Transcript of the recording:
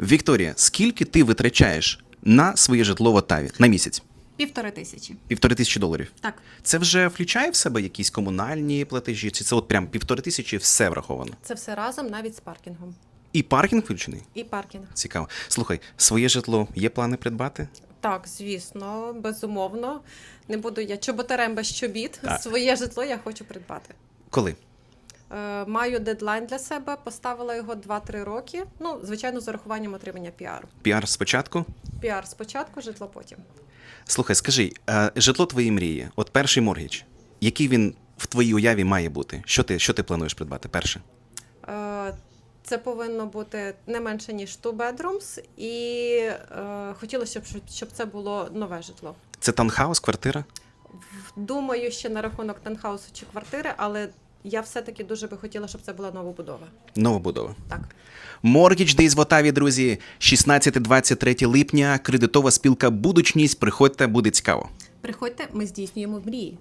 Вікторія, скільки ти витрачаєш на своє житло в Отаві на місяць? Півтори тисячі. Півтори тисячі доларів. Так. Це вже включає в себе якісь комунальні платежі, чи це от прям півтори тисячі все враховано? Це все разом навіть з паркінгом. І паркінг включений? І паркінг. Цікаво. Слухай, своє житло є плани придбати? Так, звісно, безумовно. Не буду я чоботарем без чобіт. Так. Своє житло я хочу придбати. Коли? Е, маю дедлайн для себе, поставила його 2-3 роки. Ну, звичайно, з урахуванням отримання піару. Піар спочатку? Піар спочатку, житло потім. Слухай, скажи, е, житло твоєї мрії, от перший моргіч, який він в твоїй уяві має бути? Що ти, що ти плануєш придбати перше? Е, Це повинно бути не менше ніж two bedrooms, і е, хотілося б, щоб, щоб це було нове житло. Це таунхаус, квартира? Думаю ще на рахунок танхаусу чи квартири, але я все-таки дуже би хотіла, щоб це була новобудова. Новобудова. Так. Mortgage Days в Отаві, друзі. 16-23 липня. Кредитова спілка Будучність. Приходьте, буде цікаво. Приходьте, ми здійснюємо мрії.